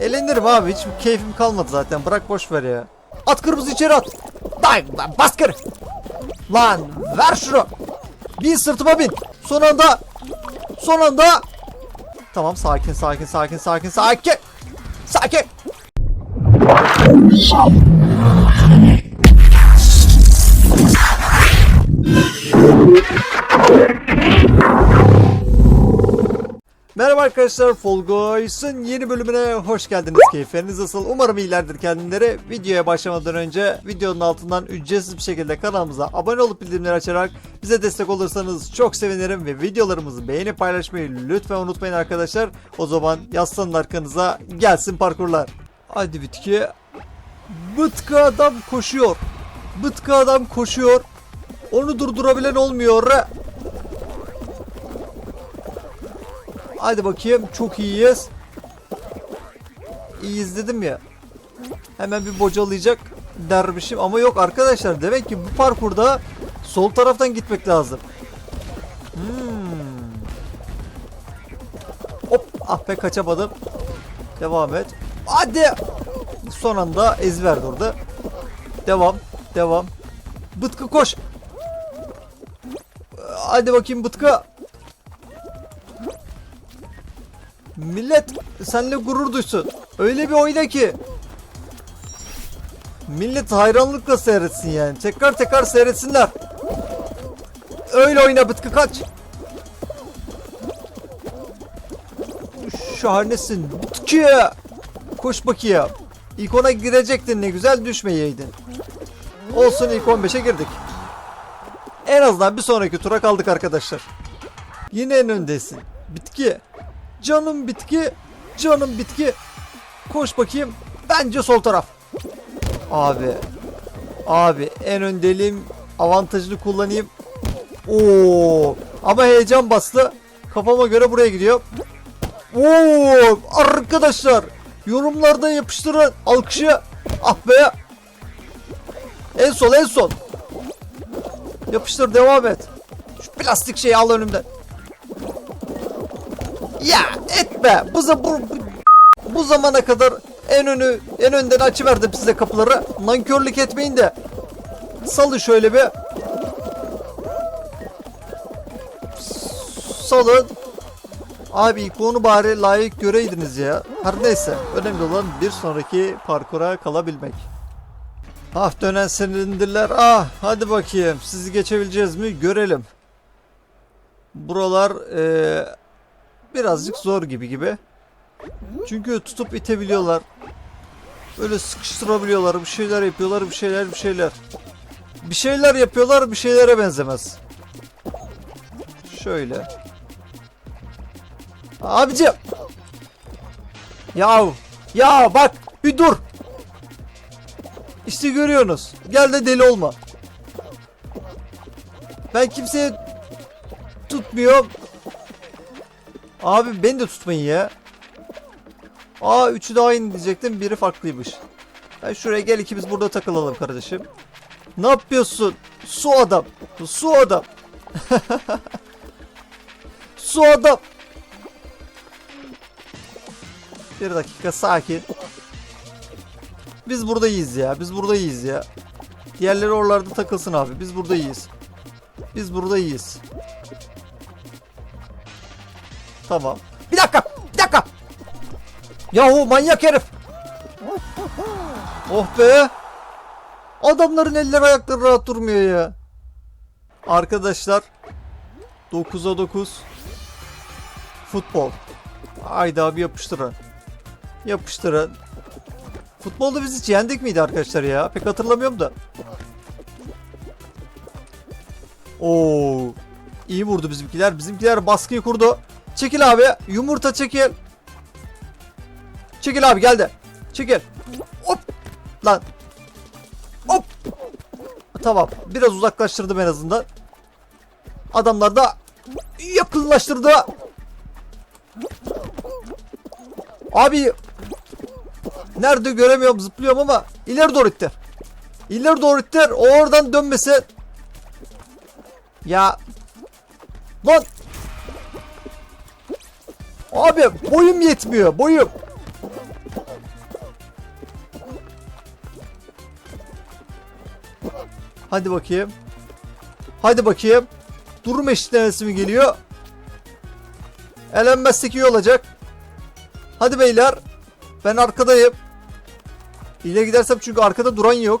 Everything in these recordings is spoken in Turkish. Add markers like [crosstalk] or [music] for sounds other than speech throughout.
Eğlenirim abi. Hiç keyfim kalmadı zaten. Bırak boş ver ya. At kırmızı içeri at. Day, lan bas. Lan ver şunu. Bin sırtıma bin. Son anda. Son anda. Tamam sakin sakin sakin sakin sakin. Sakin. Merhaba arkadaşlar Fall Guys'ın yeni bölümüne hoş geldiniz. Keyifleriniz nasıl? Umarım iyilerdir kendileri. Videoya başlamadan önce videonun altından ücretsiz bir şekilde kanalımıza abone olup bildirimleri açarak bize destek olursanız çok sevinirim ve videolarımızı beğenip paylaşmayı lütfen unutmayın arkadaşlar. O zaman yaslanın arkanıza gelsin parkurlar. Hadi bitki. Bıtkı adam koşuyor. Bıtkı adam koşuyor. Onu durdurabilen olmuyor. Hadi bakayım çok iyiyiz. İyiyiz dedim ya. Hemen bir bocalayacak dermişim ama yok arkadaşlar. Demek ki bu parkurda sol taraftan gitmek lazım. Hmm. Hop ah be kaçamadım. Devam et. Hadi. Son anda ezverdi orada. Devam. Devam. Bıtkı koş. Hadi bakayım Bıtkı. Millet seninle gurur duysun. Öyle bir oyna ki. Millet hayranlıkla seyretsin yani. Tekrar tekrar seyretsinler. Öyle oyna Bıtkı kaç. Şahanesin. Bıtkı. Koş bakayım. İlk ona girecektin ne güzel düşmeyeydin. Olsun ilk 15'e girdik. En azından bir sonraki tura kaldık arkadaşlar. Yine en öndesin. Bitki. Canım bitki. Canım bitki. Koş bakayım. Bence sol taraf. Abi. Abi en öndeliğim avantajını kullanayım. Oo. Ama heyecan bastı. Kafama göre buraya gidiyor. Oo. Arkadaşlar. Yorumlarda yapıştırın. Alkışı. Ah be. En sol en sol. Yapıştır devam et. Şu plastik şeyi al önümden. Ya etme. Bu, za- bu, bu, zamana kadar en önü en önden açıverdim size kapıları. Nankörlük etmeyin de. Salın şöyle bir. Salın. Abi ikonu bari layık göreydiniz ya. Her neyse. Önemli olan bir sonraki parkura kalabilmek. Ah dönen silindirler. Ah hadi bakayım. Sizi geçebileceğiz mi? Görelim. Buralar eee birazcık zor gibi gibi. Çünkü tutup itebiliyorlar. Böyle sıkıştırabiliyorlar. Bir şeyler yapıyorlar. Bir şeyler bir şeyler. Bir şeyler yapıyorlar. Bir şeylere benzemez. Şöyle. Abicim. Ya ya bak bir dur. İşte görüyorsunuz. Gel de deli olma. Ben kimseye tutmuyorum. Abi beni de tutmayın ya. Aa üçü de aynı diyecektim. Biri farklıymış. Ben şuraya gel ikimiz burada takılalım kardeşim. Ne yapıyorsun? Su adam. Su adam. [laughs] Su adam. Bir dakika sakin. Biz burada iyiyiz ya. Biz burada iyiyiz ya. Diğerleri oralarda takılsın abi. Biz burada iyiyiz. Biz burada iyiyiz. Tamam. Bir dakika. Bir dakika. Yahu manyak herif. Oh be. Adamların eller ayakları rahat durmuyor ya. Arkadaşlar 9'a 9 futbol. Haydi abi yapıştırın. Yapıştırın. Futbolda biz hiç yendik miydi arkadaşlar ya? Pek hatırlamıyorum da. Oo, iyi vurdu bizimkiler. Bizimkiler baskıyı kurdu. Çekil abi. Yumurta çekil. Çekil abi geldi. Çekil. Hop. Lan. Hop. Tamam. Biraz uzaklaştırdım en azından. Adamlar da yakınlaştırdı. Abi nerede göremiyorum zıplıyorum ama ileri doğru ittir. İleri doğru ittir. Oradan dönmesi. Ya. Lan. Abi boyum yetmiyor. Boyum. Hadi bakayım. Hadi bakayım. Durum eşitlemesi mi geliyor? Elenmezsek iyi olacak. Hadi beyler. Ben arkadayım. İleri gidersem çünkü arkada duran yok.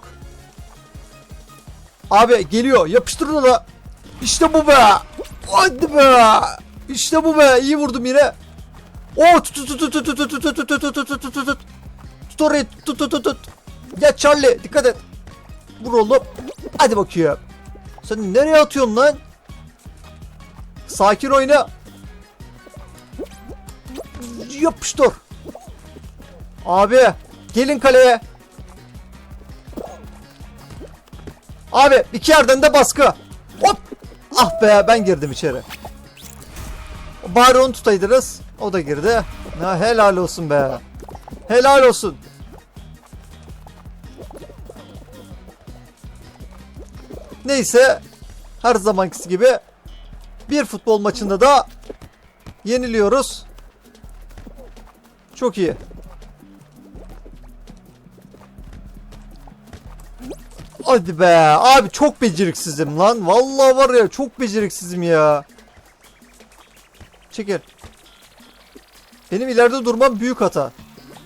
Abi geliyor. Yapıştır ona. İşte bu be. Hadi be. İşte bu be. İyi vurdum yine. Oo tut tut tut tut tut tut tut tut tut tut tut tut tut tut. Orayı tut tut tut tut. Ya Charlie dikkat et. Vur oğlum. Hadi bakayım. Sen nereye atıyorsun lan? Sakin oyna. Yapıştır. Abi gelin kaleye. Abi iki yerden de baskı. Hop. Ah be ben girdim içeri. Bari onu tutaydınız. O da girdi. Ha, helal olsun be. Helal olsun. Neyse her zamankisi gibi bir futbol maçında da yeniliyoruz. Çok iyi. Hadi be abi çok beceriksizim lan. Vallahi var ya çok beceriksizim ya. Çekil. Benim ileride durmam büyük hata.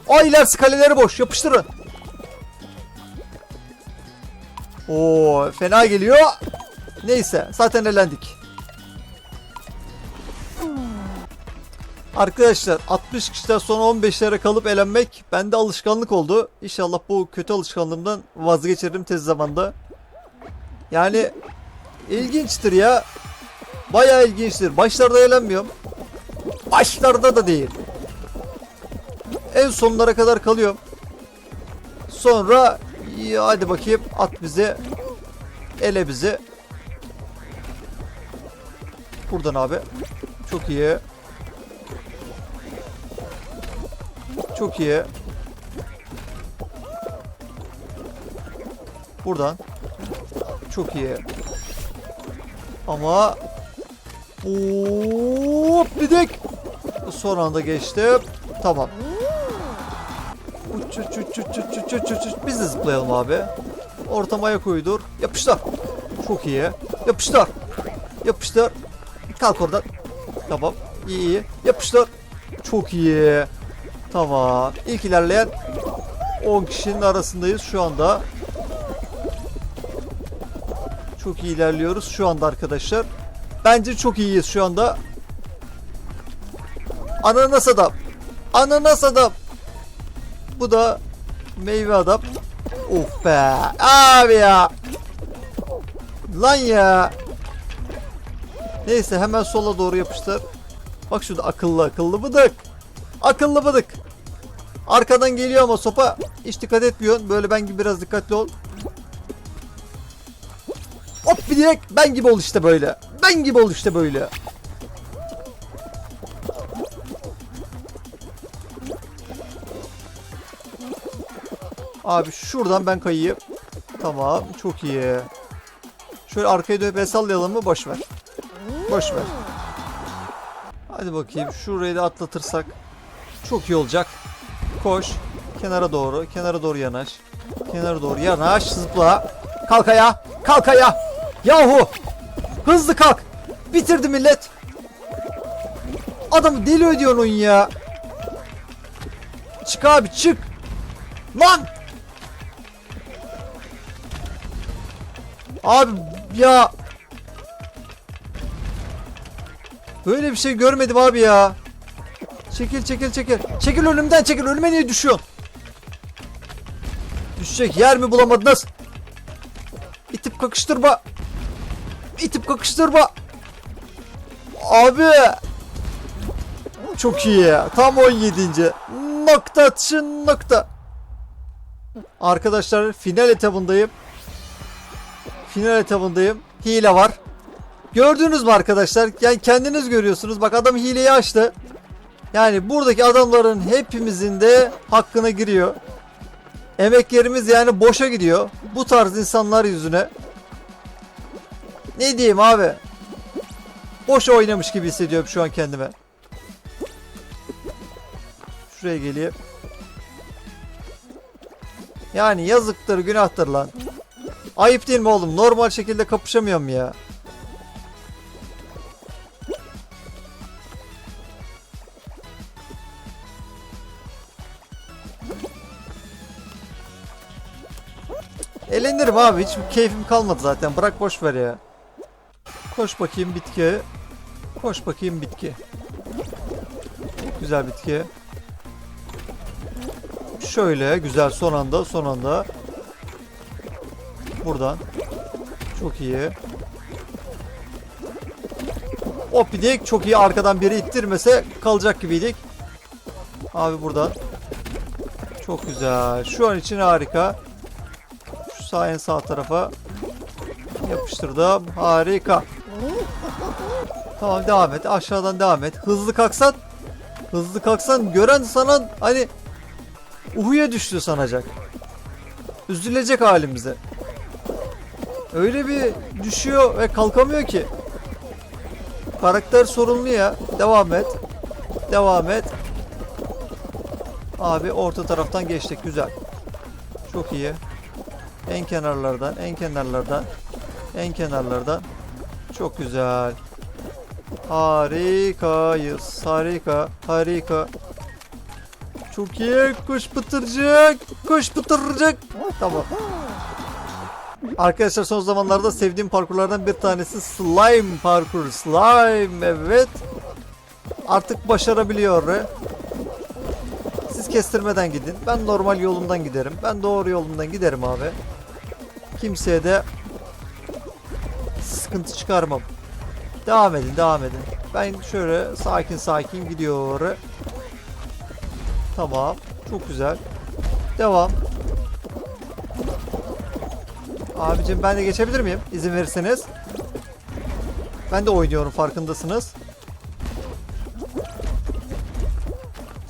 Aa ilerisi kaleleri boş yapıştırın. Oo fena geliyor. Neyse zaten elendik. Arkadaşlar 60 kişiden sonra 15'lere kalıp elenmek bende alışkanlık oldu. İnşallah bu kötü alışkanlığımdan vazgeçerim tez zamanda. Yani ilginçtir ya. Bayağı ilginçtir. Başlarda eğlenmiyorum. Başlarda da değil. En sonlara kadar kalıyorum. Sonra ya hadi bakayım at bize. Ele bizi. Buradan abi. Çok iyi. Çok iyi. Buradan. Çok iyi. Ama Hop dek. Son anda geçtim. Tamam. Uç uç uç uç uç uç uç uç. Biz de zıplayalım abi. Ortama ayak uydur. Yapıştır. Çok iyi. Yapıştır. Yapıştır. Kalk oradan. Tamam. İyi iyi. Yapıştır. Çok iyi. Tamam. İlk ilerleyen 10 kişinin arasındayız şu anda. Çok iyi ilerliyoruz şu anda arkadaşlar. Bence çok iyiyiz şu anda. Ananas adam. Ananas adam. Bu da meyve adam. Of be. Abi ya. Lan ya. Neyse hemen sola doğru yapıştır. Bak şurada akıllı akıllı bıdık. Akıllı bıdık. Arkadan geliyor ama sopa. Hiç dikkat etmiyorsun. Böyle ben gibi biraz dikkatli ol. Hop bir direkt ben gibi ol işte böyle. Ben gibi ol işte böyle. Abi şuradan ben kayayım. Tamam çok iyi. Şöyle arkaya dönüp el sallayalım mı? Boş ver. Boş ver. Hadi bakayım şurayı da atlatırsak çok iyi olacak. Koş. Kenara doğru. Kenara doğru yanaş. Kenara doğru yanaş. Zıpla. Kalk ayağa. Kalk ayağa. Yahu. Hızlı kalk. Bitirdi millet. Adamı deli ediyorsun oyun ya. Çık abi çık. Lan. Abi ya. Böyle bir şey görmedim abi ya. Çekil çekil çekil. Çekil önümden çekil. Önüme niye düşüyorsun? Düşecek yer mi bulamadınız? İtip kakıştırma. İtip kakıştırma. Abi. Çok iyi. Tam 17. Nokta atışı nokta. Arkadaşlar final etabındayım. Final etabındayım. Hile var. Gördünüz mü arkadaşlar? Yani kendiniz görüyorsunuz. Bak adam hileyi açtı. Yani buradaki adamların hepimizin de hakkına giriyor. Emeklerimiz yani boşa gidiyor. Bu tarz insanlar yüzüne. Ne diyeyim abi? Boş oynamış gibi hissediyorum şu an kendime. Şuraya geleyim. Yani yazıktır günahtır lan. Ayıp değil mi oğlum? Normal şekilde kapışamıyorum ya. Eğlenirim abi. Hiç keyfim kalmadı zaten. Bırak boş ver ya. Koş bakayım bitki. Koş bakayım bitki. Güzel bitki. Şöyle güzel son anda son anda. Buradan. Çok iyi. Hop bir çok iyi arkadan biri ittirmese kalacak gibiydik. Abi buradan. Çok güzel. Şu an için harika. Şu sağ en sağ tarafa yapıştırdım. Harika. Tamam devam et. Aşağıdan devam et. Hızlı kalksan hızlı kalksan gören sana hani uhuya düştü sanacak. Üzülecek halimize. Öyle bir düşüyor ve kalkamıyor ki. Karakter sorunlu ya. Devam et. Devam et. Abi orta taraftan geçtik. Güzel. Çok iyi. En kenarlardan, en kenarlardan, en kenarlardan. Çok güzel. Harikayız. Harika. Harika. Çok iyi. Kuş pıtırcık. Kuş pıtırcık. Tamam. Arkadaşlar son zamanlarda sevdiğim parkurlardan bir tanesi slime parkur. Slime evet. Artık başarabiliyor. Siz kestirmeden gidin. Ben normal yolumdan giderim. Ben doğru yolumdan giderim abi. Kimseye de sıkıntı çıkarmam. Devam edin, devam edin. Ben şöyle sakin sakin gidiyor. Tamam. Çok güzel. Devam. Abicim ben de geçebilir miyim? İzin verirseniz. Ben de oynuyorum farkındasınız.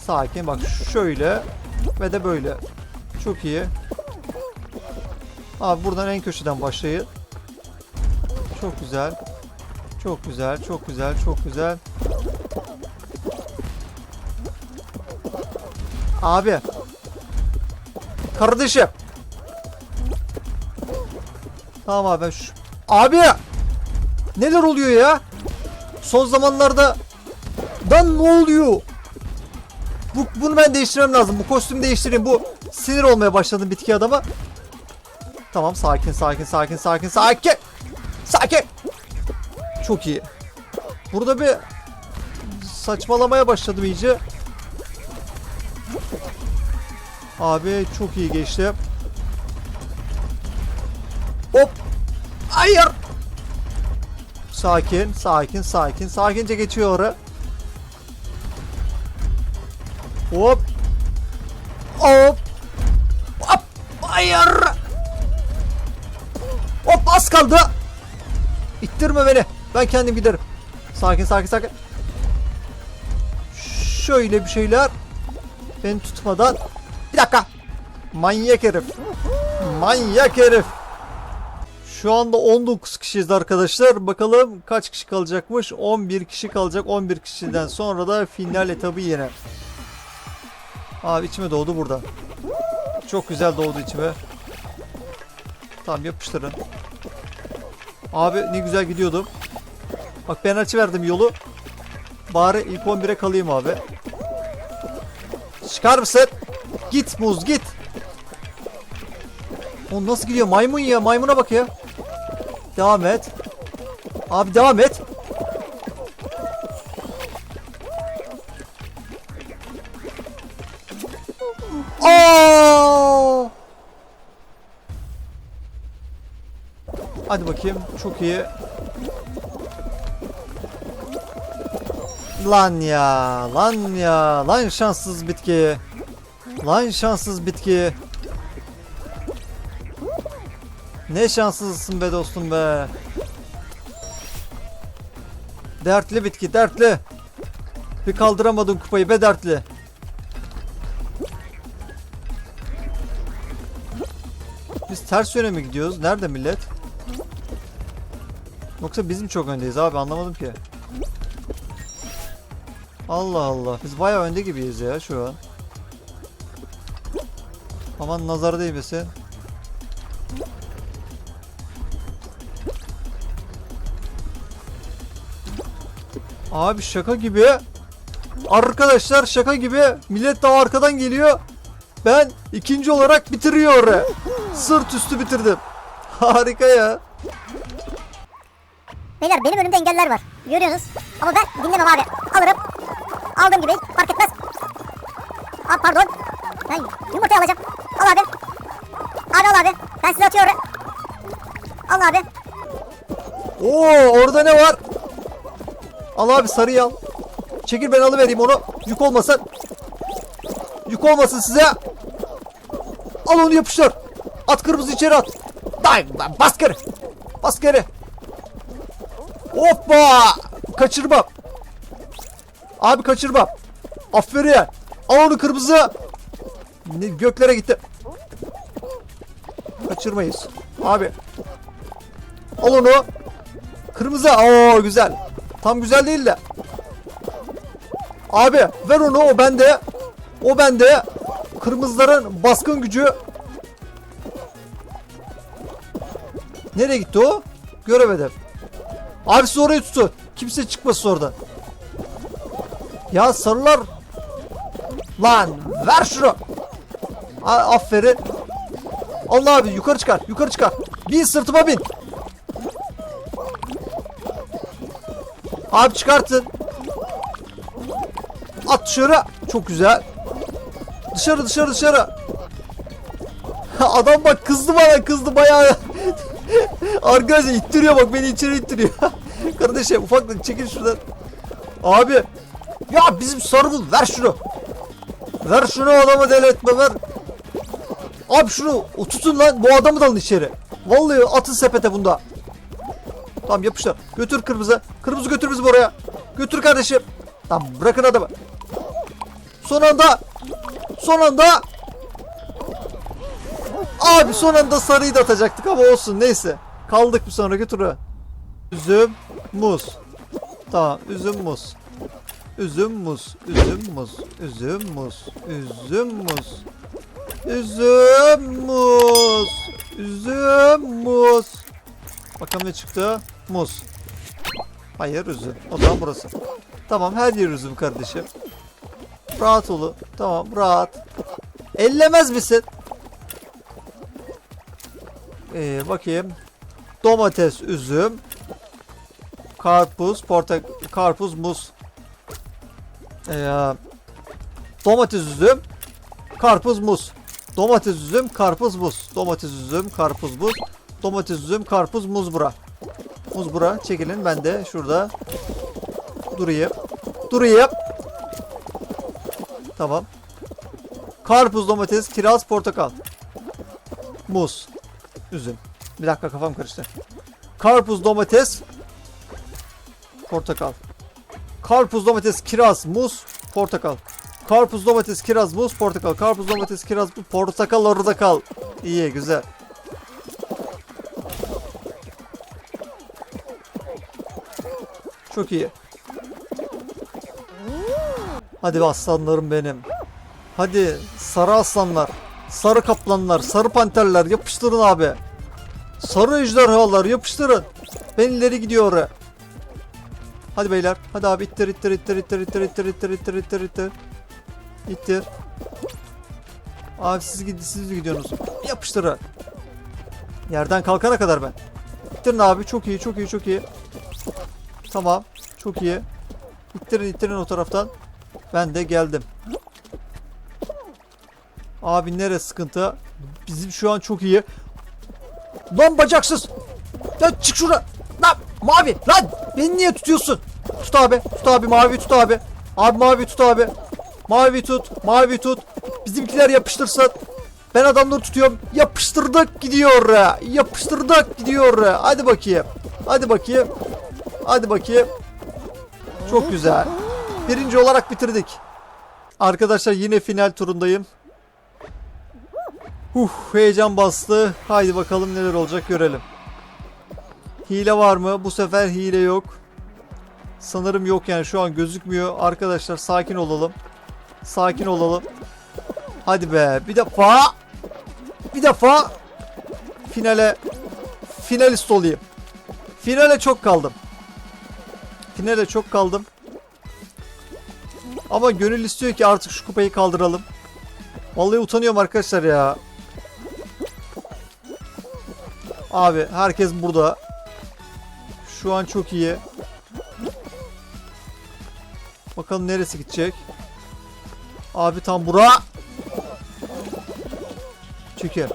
Sakin bak şöyle ve de böyle. Çok iyi. Abi buradan en köşeden başlayın. Çok güzel. Çok güzel, çok güzel, çok güzel. Abi. Kardeşim. Tamam abi ben şu... Abi! Neler oluyor ya? Son zamanlarda... Dan ne oluyor? Bu, bunu ben değiştirmem lazım. Bu kostümü değiştireyim. Bu sinir olmaya başladım bitki adama. Tamam sakin sakin sakin sakin sakin. Sakin. Çok iyi. Burada bir saçmalamaya başladım iyice. Abi çok iyi geçti. Sakin, sakin, sakin. Sakince geçiyor oraya. Hop. Hop. Hop. Hayır. Hop az kaldı. İttirme beni. Ben kendim giderim. Sakin sakin sakin. Şöyle bir şeyler. Beni tutmadan. Bir dakika. Manyak herif. Manyak herif. Şu anda 19 kişiyiz arkadaşlar. Bakalım kaç kişi kalacakmış? 11 kişi kalacak. 11 kişiden sonra da final etabı yine. Abi içime doğdu burada. Çok güzel doğdu içime. Tamam yapıştırın. Abi ne güzel gidiyordum. Bak ben açı verdim yolu. Bari ilk 11'e kalayım abi. Çıkar mısın? Git muz git. O nasıl gidiyor? Maymun ya. Maymuna bak ya. Devam et. Abi devam et. Aa! Hadi bakayım. Çok iyi. Lan ya. Lan ya. Lan şanssız bitki. Lan şanssız bitki. Ne şanssızsın be dostum be. Dertli bitki dertli. Bir kaldıramadın kupayı be dertli. Biz ters yöne mi gidiyoruz? Nerede millet? Yoksa bizim çok öndeyiz abi anlamadım ki. Allah Allah. Biz bayağı önde gibiyiz ya şu an. Aman nazar değmesin. Abi şaka gibi. Arkadaşlar şaka gibi. Millet daha arkadan geliyor. Ben ikinci olarak bitiriyor. Sırt üstü bitirdim. [laughs] Harika ya. Beyler benim önümde engeller var. Görüyorsunuz. Ama ben dinlemem abi. Alırım. Aldığım gibi fark etmez. Aa pardon. Ben yumurta alacağım. Al abi. Abi al abi. Ben size atıyorum. Al abi. Oo orada ne var? Al abi sarıyı al. Çekil ben alıvereyim onu. Yük olmasın. Yük olmasın size. Al onu yapıştır. At kırmızı içeri at. Day, bas geri. Bas geri. Hoppa. Kaçırmam. Abi kaçırmam. Aferin. Al onu kırmızı. Ne, göklere gitti. Kaçırmayız. Abi. Al onu. Kırmızı. Oo güzel. Tam güzel değil de. Abi ver onu o bende. O bende. Kırmızıların baskın gücü. Nereye gitti o? Göremedim. Abi siz orayı tutun. Kimse çıkmasın oradan. Ya sarılar. Lan ver şunu. A aferin. Allah abi yukarı çıkar. Yukarı çıkar. Bin sırtıma bin. Abi çıkartın. At dışarı. Çok güzel. Dışarı dışarı dışarı. [laughs] Adam bak kızdı bana kızdı bayağı. [laughs] Arkadaşlar ittiriyor bak beni içeri ittiriyor. [laughs] Kardeşim ufaklık çekil şuradan. Abi. Ya bizim sarı bul ver şunu. Ver şunu adamı deli etme ver. Abi şunu tutun lan bu adamı da alın içeri. Vallahi atın sepete bunda. Tamam yapıştır. Götür kırmızı. Kırmızı götür bizi oraya. Götür kardeşim. Tamam bırakın adamı. Son anda. Son anda. Abi son anda sarıyı da atacaktık ama olsun neyse. Kaldık bir sonraki tura. Üzüm, muz. Tamam üzüm, muz. Üzüm, muz. Üzüm, muz. Üzüm, muz. Üzüm, muz. Üzüm, muz. Üzüm, muz. Bakalım ne çıktı? Muz. Hayır üzüm. O zaman burası. Tamam her yer üzüm kardeşim. Rahat olu. Tamam rahat. Ellemez misin? Ee, bakayım. Domates, üzüm. Karpuz, portak, karpuz, muz. Ee, domates, üzüm. Karpuz, muz. Domates, üzüm, karpuz, muz. Domates, üzüm, karpuz, muz. Domates, üzüm, karpuz, muz bura. Muz bura. Çekilin ben de şurada durayım. Durayım. Tamam. Karpuz, domates, kiraz, portakal. Muz. Üzüm. Bir dakika kafam karıştı. Karpuz, domates, portakal. Karpuz, domates, kiraz, muz, portakal. Karpuz, domates, kiraz, muz, portakal. Karpuz, domates, kiraz, portakal orada kal. İyi, güzel. Çok iyi. Hadi be aslanlarım benim. Hadi sarı aslanlar, sarı kaplanlar, sarı panterler yapıştırın abi. Sarı ejderhalar yapıştırın. Ben ileri gidiyor oraya. Hadi beyler. Hadi abi ittir ittir ittir ittir ittir ittir ittir ittir ittir ittir. İttir. Abi siz, gid siz gidiyorsunuz. Yapıştırın. Yerden kalkana kadar ben. İttirin abi çok iyi çok iyi çok iyi. Tamam. Çok iyi. İttirin ittirin o taraftan. Ben de geldim. Abi nere sıkıntı? Bizim şu an çok iyi. Lan bacaksız. Lan çık şurada. Lan mavi. Lan beni niye tutuyorsun? Tut abi. Tut abi mavi tut abi. Abi mavi tut abi. Mavi tut. Mavi tut. Bizimkiler yapıştırsın. Ben adamları tutuyorum. Yapıştırdık gidiyor. Yapıştırdık gidiyor. Hadi bakayım. Hadi bakayım. Hadi bakayım. Çok güzel. Birinci olarak bitirdik. Arkadaşlar yine final turundayım. Huh heyecan bastı. Haydi bakalım neler olacak görelim. Hile var mı? Bu sefer hile yok. Sanırım yok yani şu an gözükmüyor. Arkadaşlar sakin olalım. Sakin olalım. Hadi be bir defa. Bir defa finale finalist olayım. Finale çok kaldım. Finale çok kaldım. Ama gönül istiyor ki artık şu kupayı kaldıralım. Vallahi utanıyorum arkadaşlar ya. Abi herkes burada. Şu an çok iyi. Bakalım neresi gidecek. Abi tam bura. Çekil.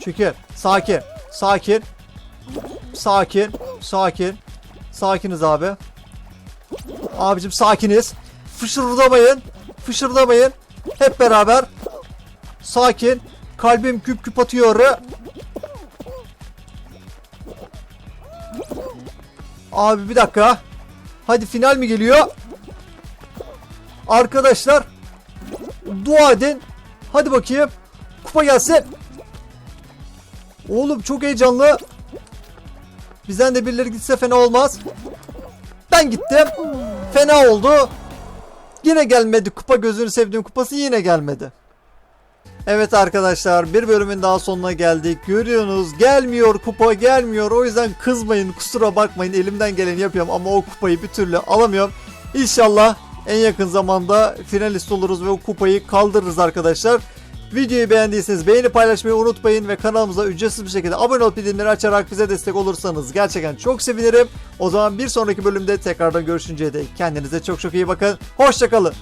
Çekil. Sakin. Sakin. Sakin. Sakin. Sakiniz abi. Abicim sakiniz. Fışırdamayın. Fışırdamayın. Hep beraber. Sakin. Kalbim küp küp atıyor. Abi bir dakika. Hadi final mi geliyor? Arkadaşlar dua edin. Hadi bakayım. Kupa gelsin. Oğlum çok heyecanlı. Bizden de birileri gitse fena olmaz. Ben gittim. Fena oldu. Yine gelmedi. Kupa gözünü sevdiğim kupası yine gelmedi. Evet arkadaşlar bir bölümün daha sonuna geldik. Görüyorsunuz gelmiyor kupa gelmiyor. O yüzden kızmayın kusura bakmayın elimden geleni yapıyorum ama o kupayı bir türlü alamıyorum. İnşallah en yakın zamanda finalist oluruz ve o kupayı kaldırırız arkadaşlar. Videoyu beğendiyseniz beğeni paylaşmayı unutmayın ve kanalımıza ücretsiz bir şekilde abone olup bildirimleri açarak bize destek olursanız gerçekten çok sevinirim. O zaman bir sonraki bölümde tekrardan görüşünceye dek kendinize çok çok iyi bakın. Hoşçakalın.